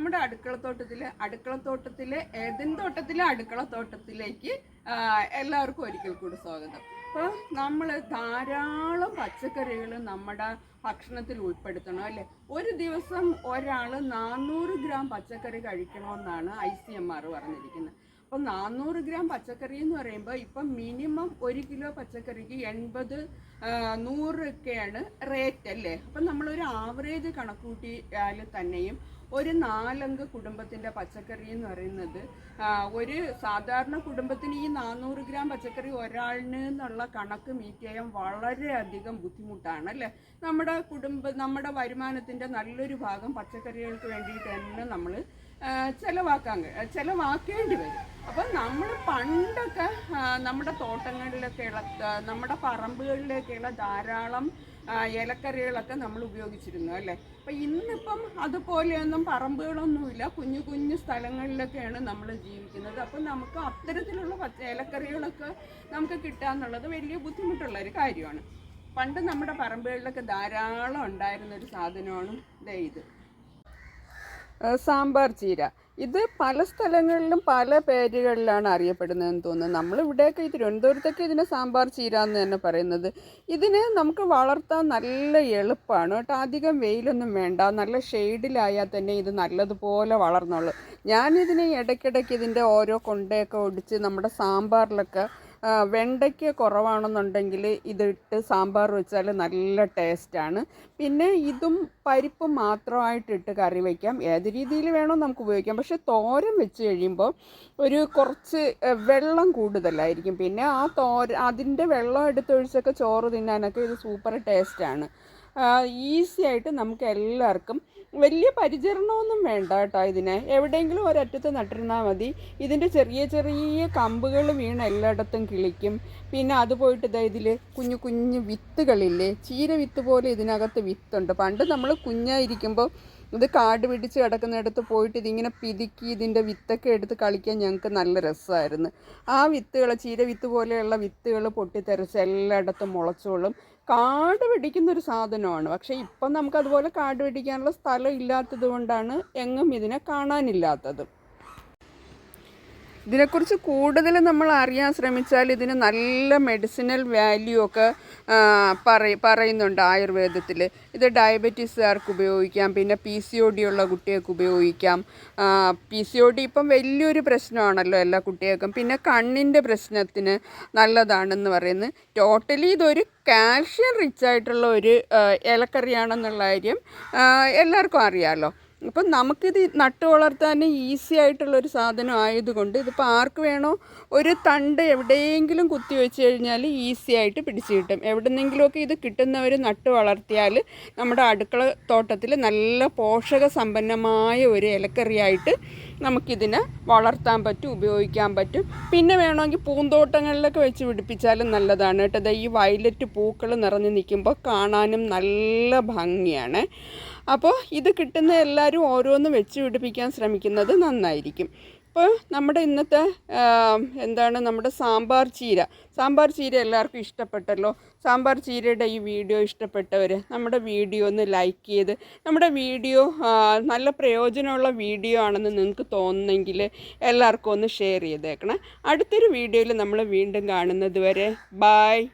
നമ്മുടെ അടുക്കളത്തോട്ടത്തിലെ അടുക്കളത്തോട്ടത്തിലെ ഏതെൻ തോട്ടത്തിലെ അടുക്കളത്തോട്ടത്തിലേക്ക് എല്ലാവർക്കും ഒരിക്കൽ കൂടി സ്വാഗതം. അപ്പോൾ നമ്മൾ ധാരാളം പച്ചക്കറികൾ നമ്മുടെ ഭക്ഷണത്തിൽ ഉൾപ്പെടുത്തണം അല്ലേ? ഒരു ദിവസം ഒരാൾ നാനൂറ് ഗ്രാം പച്ചക്കറി കഴിക്കണമെന്നാണ് ഐ സി എം ആർ പറഞ്ഞിരിക്കുന്നത്. അപ്പം നാനൂറ് ഗ്രാം പച്ചക്കറി എന്ന് പറയുമ്പോൾ ഇപ്പം മിനിമം ഒരു കിലോ പച്ചക്കറിക്ക് എൺപത് നൂറൊക്കെയാണ് റേറ്റ് അല്ലേ? അപ്പം നമ്മളൊരു ആവറേജ് കണക്കൂട്ടിയാൽ തന്നെയും ഒരു നാലംഗ കുടുംബത്തിന്റെ പച്ചക്കറി എന്ന് പറയുന്നത് ഒരു സാധാരണ കുടുംബത്തിന് ഈ നാനൂറ് ഗ്രാം പച്ചക്കറി ഒരാളിന് എന്നുള്ള കണക്ക് മീറ്റ് ചെയ്യാൻ വളരെയധികം ബുദ്ധിമുട്ടാണ് അല്ലേ? നമ്മുടെ കുടുംബ നമ്മുടെ വരുമാനത്തിന്റെ നല്ലൊരു ഭാഗം പച്ചക്കറികൾക്ക് വേണ്ടിയിട്ട് തന്നെ നമ്മൾ ചിലവാക്കാൻ ചിലവാക്കേണ്ടി വരും. അപ്പം നമ്മൾ പണ്ടൊക്കെ നമ്മുടെ തോട്ടങ്ങളിലൊക്കെയുള്ള നമ്മുടെ പറമ്പുകളിലൊക്കെയുള്ള ധാരാളം ഇലക്കറികളൊക്കെ നമ്മൾ ഉപയോഗിച്ചിരുന്നു അല്ലേ? അപ്പം ഇന്നിപ്പം അതുപോലെയൊന്നും പറമ്പുകളൊന്നുമില്ല. കുഞ്ഞു കുഞ്ഞു സ്ഥലങ്ങളിലൊക്കെയാണ് നമ്മൾ ജീവിക്കുന്നത്. അപ്പം നമുക്ക് അത്തരത്തിലുള്ള പച്ച ഇലക്കറികളൊക്കെ നമുക്ക് കിട്ടുക എന്നുള്ളത് വലിയ ബുദ്ധിമുട്ടുള്ള ഒരു കാര്യമാണ്. പണ്ട് നമ്മുടെ പറമ്പുകളിലൊക്കെ ധാരാളം ഉണ്ടായിരുന്ന ഒരു സാധനമാണ് ഇത്. സാമ്പാർ ചീര. ഇത് പല സ്ഥലങ്ങളിലും പല പേരുകളിലാണ് അറിയപ്പെടുന്നതെന്ന് തോന്നുന്നു. നമ്മളിവിടെയൊക്കെ ഈ തിരുവനന്തപുരത്തൊക്കെ ഇതിനെ സാമ്പാർ ചീര എന്ന് തന്നെ പറയുന്നത്. ഇതിനെ നമുക്ക് വളർത്താൻ നല്ല എളുപ്പമാണ്. കേട്ടോ അധികം വെയിലൊന്നും വേണ്ട. നല്ല ഷെയ്ഡിലായാൽ തന്നെ ഇത് നല്ലതുപോലെ വളർന്നോളൂ. ഞാനിതിനെ ഇടയ്ക്കിടയ്ക്ക് ഇതിന്റെ ഓരോ കൊണ്ടയൊക്കെ ഒടിച്ച് നമ്മുടെ സാമ്പാറിലൊക്കെ വെണ്ടയ്ക്ക കുറവാണെന്നുണ്ടെങ്കിൽ ഇതിട്ട് സാമ്പാർ വെച്ചാൽ നല്ല ടേസ്റ്റാണ്. പിന്നെ ഇതും പരിപ്പും മാത്രമായിട്ടിട്ട് കറി വയ്ക്കാം ഏത് രീതിയിൽ വേണോ നമുക്ക് ഉപയോഗിക്കാം. പക്ഷെ തോരൻ വെച്ച് കഴിയുമ്പോൾ ഒരു കുറച്ച് വെള്ളം കൂടുതലായിരിക്കും. പിന്നെ ആ തോര അതിന്റെ വെള്ളം എടുത്തൊഴിച്ചൊക്കെ ചോറ് തിന്നാനൊക്കെ ഇത് സൂപ്പർ ടേസ്റ്റാണ്. ഈസി ആയിട്ട് നമുക്ക് എല്ലാവർക്കും വലിയ പരിചരണമൊന്നും വേണ്ട കേട്ടോ ഇതിനെ. എവിടെയെങ്കിലും ഒരറ്റത്ത് നട്ടിരുന്നാൽ മതി. ഇതിന്റെ ചെറിയ ചെറിയ കമ്പുകൾ വീണ് എല്ലായിടത്തും കിളിക്കും. പിന്നെ അത് പോയിട്ട് ഇതാ ഇതിൽ കുഞ്ഞു കുഞ്ഞു വിത്തുകളില്ലേ? ചീര വിത്ത് പോലെ ഇതിനകത്ത് വിത്തുണ്ട്. പണ്ട് നമ്മൾ കുഞ്ഞായിരിക്കുമ്പോൾ ഇത് കാട് പിടിച്ച് കിടക്കുന്നിടത്ത് പോയിട്ട് ഇതിങ്ങനെ പിതുക്കി ഇതിന്റെ വിത്തൊക്കെ എടുത്ത് കളിക്കാൻ ഞങ്ങൾക്ക് നല്ല രസമായിരുന്നു. ആ വിത്തുകൾ ചീര വിത്ത് പോലെയുള്ള വിത്തുകൾ പൊട്ടിത്തെറിച്ച് എല്ലായിടത്തും മുളച്ചോളും. കാട് പിടിക്കുന്ന ഒരു സാധനമാണ്. പക്ഷേ ഇപ്പം നമുക്കതുപോലെ കാട് പിടിക്കാനുള്ള സ്ഥലം ഇല്ലാത്തത് കൊണ്ടാണ് എങ്ങും ഇതിനെ കാണാനില്ലാത്തത്. ഇതിനെക്കുറിച്ച് കൂടുതൽ നമ്മൾ അറിയാൻ ശ്രമിച്ചാൽ ഇതിന് നല്ല മെഡിസിനൽ വാല്യൂ ഒക്കെ പറയ പറയുന്നുണ്ട് ആയുർവേദത്തിൽ. ഇത് ഡയബറ്റീസുകാർക്ക് ഉപയോഗിക്കാം പിന്നെ പി സി ഒ ഡി ഉള്ള കുട്ടികൾക്ക് ഉപയോഗിക്കാം. പി സി ഒ ഡി ഇപ്പം വലിയൊരു പ്രശ്നമാണല്ലോ എല്ലാ കുട്ടികൾക്കും. പിന്നെ കണ്ണിന്റെ പ്രശ്നത്തിന് നല്ലതാണെന്ന് പറയുന്നത് ടോട്ടലി ഇതൊരു കാൽഷ്യം റിച്ച് ആയിട്ടുള്ള ഒരു ഇലക്കറിയാണെന്നുള്ള കാര്യം എല്ലാവർക്കും അറിയാമല്ലോ അപ്പം നമുക്കിത് നട്ടു വളർത്താൻ ഈസി ആയിട്ടുള്ള ഒരു സാധനം ആയതുകൊണ്ട് ഇതിപ്പോൾ ആർക്ക് വേണോ ഒരു തണ്ട് എവിടെയെങ്കിലും കുത്തി വെച്ച് കഴിഞ്ഞാൽ ഈസി ആയിട്ട് പിടിച്ചു കിട്ടും. എവിടെന്നെങ്കിലുമൊക്കെ ഇത് കിട്ടുന്നവർ നട്ടു വളർത്തിയാൽ നമ്മുടെ അടുക്കള തോട്ടത്തിൽ നല്ല പോഷക സമ്പന്നമായ ഒരു ഇലക്കറിയായിട്ട് നമുക്കിതിനെ വളർത്താൻ പറ്റും ഉപയോഗിക്കാൻ പറ്റും. പിന്നെ വേണമെങ്കിൽ പൂന്തോട്ടങ്ങളിലൊക്കെ വെച്ച് പിടിപ്പിച്ചാലും നല്ലതാണ് കേട്ടോ. ഈ വയലറ്റ് പൂക്കൾ നിറഞ്ഞു നിൽക്കുമ്പോൾ കാണാനും നല്ല ഭംഗിയാണ്. അപ്പോൾ ഇത് കിട്ടുന്ന എല്ലാവരും ഓരോന്ന് വെച്ച് പിടിപ്പിക്കാൻ ശ്രമിക്കുന്നത് നന്നായിരിക്കും. ഇപ്പോൾ നമ്മുടെ ഇന്നത്തെ എന്താണ് നമ്മുടെ സാമ്പാർ ചീര. സാമ്പാർ ചീര എല്ലാവർക്കും ഇഷ്ടപ്പെട്ടല്ലോ. സാമ്പാർ ചീരയുടെ ഈ വീഡിയോ ഇഷ്ടപ്പെട്ടവർ നമ്മുടെ വീഡിയോ ഒന്ന് ലൈക്ക് ചെയ്ത് നമ്മുടെ വീഡിയോ നല്ല പ്രയോജനമുള്ള വീഡിയോ ആണെന്ന് നിങ്ങൾക്ക് തോന്നുന്നെങ്കിൽ എല്ലാവർക്കും ഒന്ന് ഷെയർ ചെയ്തേക്കണം. അടുത്തൊരു വീഡിയോയിൽ നമ്മൾ വീണ്ടും കാണുന്നത് വരെ. ബായ്